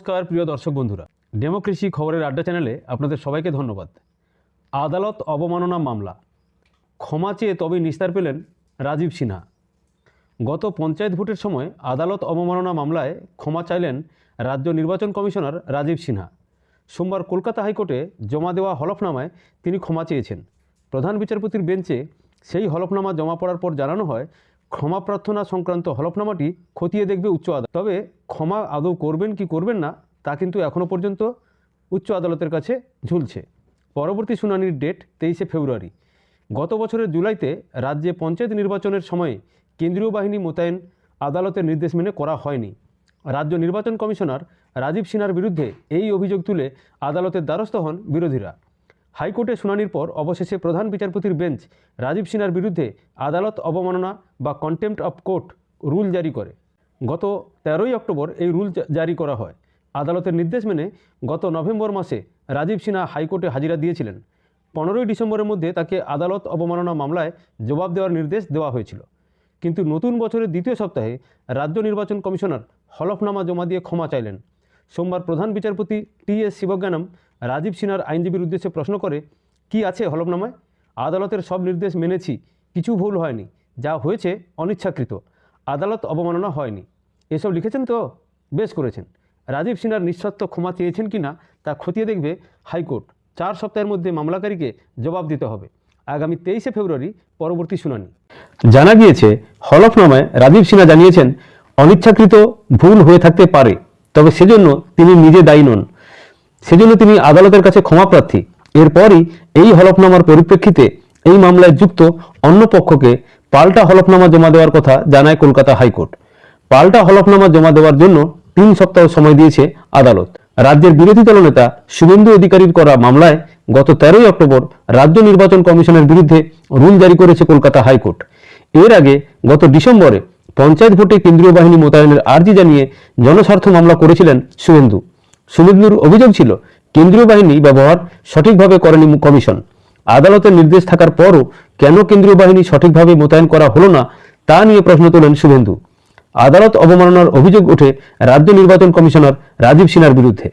নমস্কার, প্রিয় দর্শক বন্ধুরা। ডেমোক্রেসি খবরের আড্ডা চ্যানেলে আপনাদের সবাইকে ধন্যবাদ। আদালত অবমাননা মামলা। ক্ষমা চেয়ে তবে নিস্তার পেলেন রাজীব সিনহা। গত পঞ্চায়েত ভোটের সময় আদালত অবমাননা মামলায় ক্ষমা চাইলেন রাজ্য নির্বাচন কমিশনার রাজীব সিনহা। সোমবার কলকাতা হাইকোর্টে জমা দেওয়া হলফনামায় তিনি ক্ষমা চেয়েছেন। প্রধান বিচারপতির বেঞ্চে সেই হলফনামা জমা পড়ার পর জানানো হয় ক্ষমা প্রার্থনা সংক্রান্ত হলফনামাটি খতিয়ে দেখবে উচ্চ আদালত। তবে ক্ষমা আদৌ করবেন কি করবেন না, তা কিন্তু এখনও পর্যন্ত উচ্চ আদালতের কাছে ঝুলছে। পরবর্তী শুনানির ডেট তেইশে ফেব্রুয়ারি। গত বছরের জুলাইতে রাজ্যে পঞ্চায়েত নির্বাচনের সময়ে কেন্দ্রীয় বাহিনী মোতায়েন আদালতের নির্দেশ মেনে করা হয়নি। রাজ্য নির্বাচন কমিশনার রাজীব সিনহার বিরুদ্ধে এই অভিযোগ তুলে আদালতের দ্বারস্থ হন বিরোধীরা। হাইকোর্টে শুনানির পর অবশেষে প্রধান বিচারপতির বেঞ্চ রাজীব সিনহার বিরুদ্ধে আদালত অবমাননা বা কন্টেম্পট অফ কোর্ট রুল জারি করে। গত তেরোই অক্টোবর এই রুল জারি করা হয়। আদালতের নির্দেশ মেনে গত নভেম্বর মাসে রাজীব সিনহা হাইকোর্টে হাজিরা দিয়েছিলেন। পনেরোই ডিসেম্বরের মধ্যে তাকে আদালত অবমাননা মামলায় জবাব দেওয়ার নির্দেশ দেওয়া হয়েছিল। কিন্তু নতুন বছরের দ্বিতীয় সপ্তাহে রাজ্য নির্বাচন কমিশনার হলফনামা জমা দিয়ে ক্ষমা চাইলেন। সোমবার প্রধান বিচারপতি টি এস শিবজ্ঞানম রাজীব সিনহার আইনজীবীর উদ্দেশ্যে প্রশ্ন করে, কি আছে হলফনামায়? আদালতের সব নির্দেশ মেনেছি, কিছু ভুল হয়নি, যা হয়েছে অনিচ্ছাকৃত, আদালত অবমাননা হয়নি। এসব লিখেছেন তো? বেশ করেছেন। রাজীব সিনহার নিঃস্বার্থ ক্ষমা চেয়েছেন কি না, তা খতিয়ে দেখবে হাইকোর্ট। চার সপ্তাহের মধ্যে মামলাকারীকে জবাব দিতে হবে। আগামী তেইশে ফেব্রুয়ারি পরবর্তী শুনানি। জানা গিয়েছে, হলফনামায় রাজীব সিনহা জানিয়েছেন, অনিচ্ছাকৃত ভুল হয়ে থাকতে পারে, তবে সেজন্য তিনি নিজে দায়ী নন। সেজন্য তিনি আদালতের কাছে ক্ষমা প্রার্থী। এরপরই এই হলফনামার পরিপ্রেক্ষিতে এই মামলায় যুক্ত অন্য পক্ষকে পাল্টা হলফনামা জমা দেওয়ার কথা জানায় কলকাতা হাইকোর্ট। পাল্টা হলফনামা জমা দেওয়ার জন্য তিন সপ্তাহ সময় দিয়েছে আদালত। রাজ্যের বিরোধী দলনেতা শুভেন্দু অধিকারীর করা মামলায় গত তেরোই অক্টোবর রাজ্য নির্বাচন কমিশনের বিরুদ্ধে রুল জারি করেছে কলকাতা হাইকোর্ট। এর আগে গত ডিসেম্বরে পঞ্চায়েত ভোটে কেন্দ্রীয় বাহিনী মোতায়েনের আর্জি জানিয়ে জনস্বার্থ মামলা করেছিলেন শুভেন্দু। শুভেন্দুর অভিযোগ ছিল, কেন্দ্রীয় বাহিনী ব্যবহার সঠিকভাবে করেনি কমিশন। আদালতের নির্দেশ থাকার পরও কেন কেন্দ্রীয় বাহিনী সঠিকভাবে মোতায়েন করা হলো না, তা নিয়ে প্রশ্ন তোলেন শুভেন্দু। আদালত অবমাননার অভিযোগ ওঠে রাজ্য নির্বাচন কমিশনার রাজীব সিনহার বিরুদ্ধে।